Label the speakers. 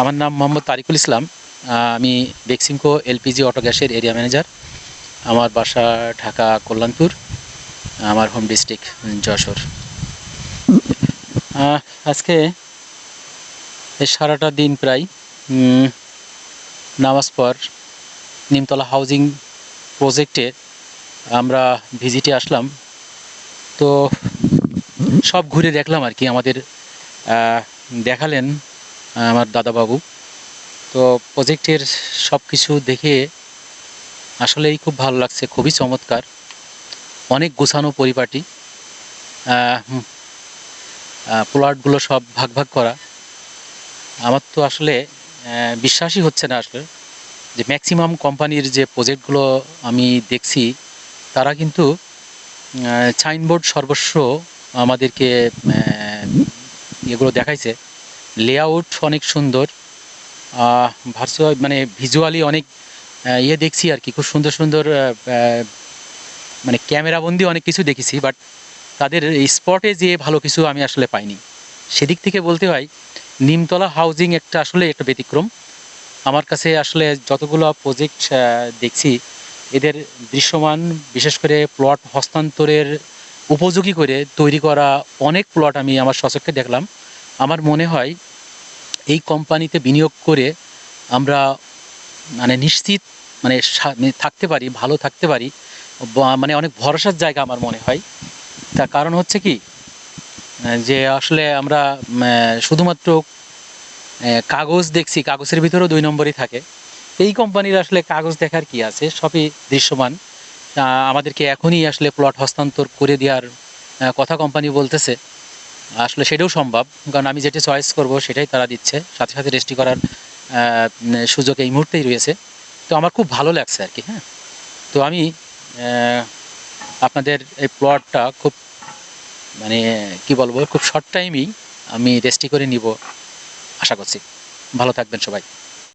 Speaker 1: আমার নাম মোহাম্মদ তারিকুল ইসলাম। আমি বেক্সিমকো এলপিজি অটো গ্যাসের এরিয়া ম্যানেজার। আমার বাসা ঢাকা কল্যাণপুর, আমার হোম ডিস্ট্রিক্ট যশোর। আজকে সারাটা দিন প্রায় নামাজ পর নিমতলা হাউজিং প্রজেক্টে আমরা ভিজিটে আসলাম। তো সব ঘুরে দেখলাম আর কি, আমাদের দেখালেন আমার দাদাবাবু। তো প্রজেক্টের সব কিছু দেখে আসলেই খুব ভালো লাগছে, খুবই চমৎকার। অনেক গোছানো পরিপাটি প্লটগুলো সব ভাগ ভাগ করা। আমার তো আসলে বিশ্বাসই হচ্ছে না আসলে যে ম্যাক্সিমাম কোম্পানির যে প্রজেক্টগুলো আমি দেখছি, তারা কিন্তু সাইনবোর্ড সর্বস্ব আমাদেরকে এগুলো দেখাইছে। লেআউট অনেক সুন্দর। ভার্চুয়াল মানে ভিজুয়ালি অনেক ইয়ে দেখছি আর কি। খুব সুন্দর সুন্দর মানে ক্যামেরাবন্দি অনেক কিছু দেখেছি বাট তাদের স্পটে যে ভালো কিছু আমি আসলে পাইনি। সেদিক থেকে বলতে হয়, নিমতলা হাউজিং একটা আসলে একটা ব্যতিক্রম। আমার কাছে আসলে যতগুলো প্রজেক্ট দেখছি, এদের দৃশ্যমান, বিশেষ করে প্লট হস্তান্তরের উপযোগী করে তৈরি করা অনেক প্লট আমি আমার সচক্ষে দেখলাম। আমার মনে হয় এই কোম্পানিতে বিনিয়োগ করে আমরা মানে নিশ্চিত মানে মানে থাকতে পারি, ভালো থাকতে পারি মানে অনেক ভরসার জায়গা আমার মনে হয়। তার কারণ হচ্ছে কি, যে আসলে আমরা শুধুমাত্র কাগজ দেখছি, কাগজের ভিতরেও দুই নম্বরই থাকে। এই কোম্পানির আসলে কাগজ দেখার কি আছে? সবই দৃশ্যমান। আমাদেরকে এখনই আসলে প্লট হস্তান্তর করে দেওয়ার কথা কোম্পানি বলতেছে। আসলে সেটাও সম্ভব। কারণ আমি যেটা চয়েস করব সেটাই তারা দিচ্ছে। সাথে সাথে রেজিস্ট্রি করার সুযোগ এই মুহূর্তেই রয়েছে। তো আমার খুব ভালো লাগছে আর কি হ্যাঁ? তো আমি আপনাদের এই প্লটটা খুব মানে কি বলব, খুব শর্ট টাইমেই আমি রেজিস্ট্রি করে নিব। আশা করছি। ভালো থাকবেন সবাই।